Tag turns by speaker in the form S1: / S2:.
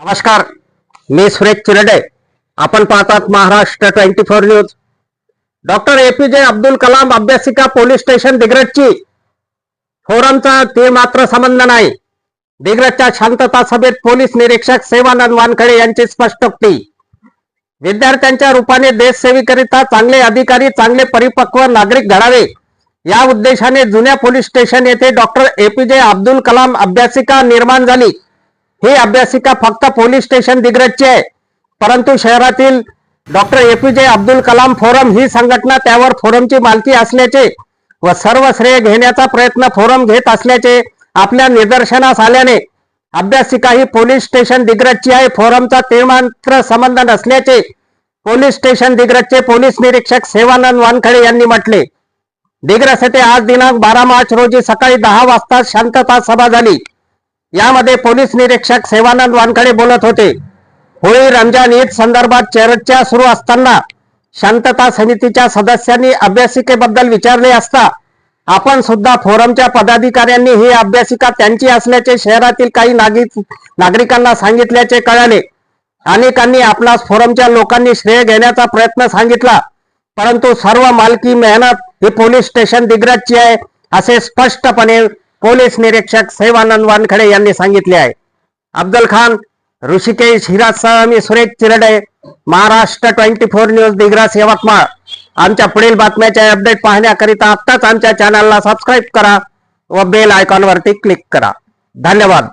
S1: नमस्कार मी सुरेश चिरडे. आपण पाहतात Maharashtra twenty four news. Doctor A P J Abdul Kalam अभ्यासिका police station दिग्रजची. फोरमचा ते मात्र संबंध नाही. दिग्रजच्या शांतता सभेत पोलीस निरीक्षक सेवानंद वानखडे यांची स्पष्टोक्ती विद्यार्थ्यांच्या रूपाने देशसेवेकरिता चांगले अधिकारी चांगले परिपक्व नागरिक घडावे. या उद्देशाने जुन्या पोलीस स्टेशन येथे doctor A P J Abdul Kalam अभ्यासिका निर्माण झाली. ही अभ्यासिका फक्त पोलीस स्टेशन दिग्रजची आहे. परंतु शहरातील doctor APJ Abdul Kalam forum ही संघटना त्यावर फोरमची मालकी असल्याचे व सर्व श्रेय घेण्याचा प्रयत्न फोरम घेत असल्याचे आपल्या निदर्शनास आल्याने अभ्यासिका ही पोलीस स्टेशन दिग्रजची आहे. फोरमचा ते मात्र संबंध नसल्याचे पोलीस स्टेशन दिग्रजचे पोलीस निरीक्षक सेवानंद वानखडे यांनी म्हटले. दिग्रज येथे आज दिनांक बारा मार्च रोजी सकाळी दहा वाजता शांतता सभा झाली. यामध्ये पोलीस निरीक्षक सेवानंद वानखडे बोलत होते. होळी रमजान ईद संदर्भात चर्चा सुरू असताना शांतता समितीच्या सदस्यांनी अभ्यासिकेबद्दल विचारले असता आपण सुद्धा फोरमच्या पदाधिकाऱ्यांनी ही अभ्यासिका त्यांची असल्याचे शहरातील काही नागरिक नागरिकांना सांगितल्याचे कळाले अनेकांनी आपणास फोरमच्या लोकांनी श्रेय घेण्याचा प्रयत्न सांगितला. परंतु सर्व मालकी मेहनत ही पोलीस स्टेशन दिग्रजची आहे असे स्पष्टपणे पोलीस निरीक्षक सैवानंद वानखडे यांनी सांगितले आहे. अफजल खान ऋषिकेश हिराजसह मी Suresh Chirade Maharashtra twenty four news Digras Yavatmal. आमच्या पुढील बातम्याचे अपडेट पाहण्याकरिता आत्ताच आमच्या चॅनलला सबस्क्राईब करा व बेल आयकॉनवरती क्लिक करा. धन्यवाद.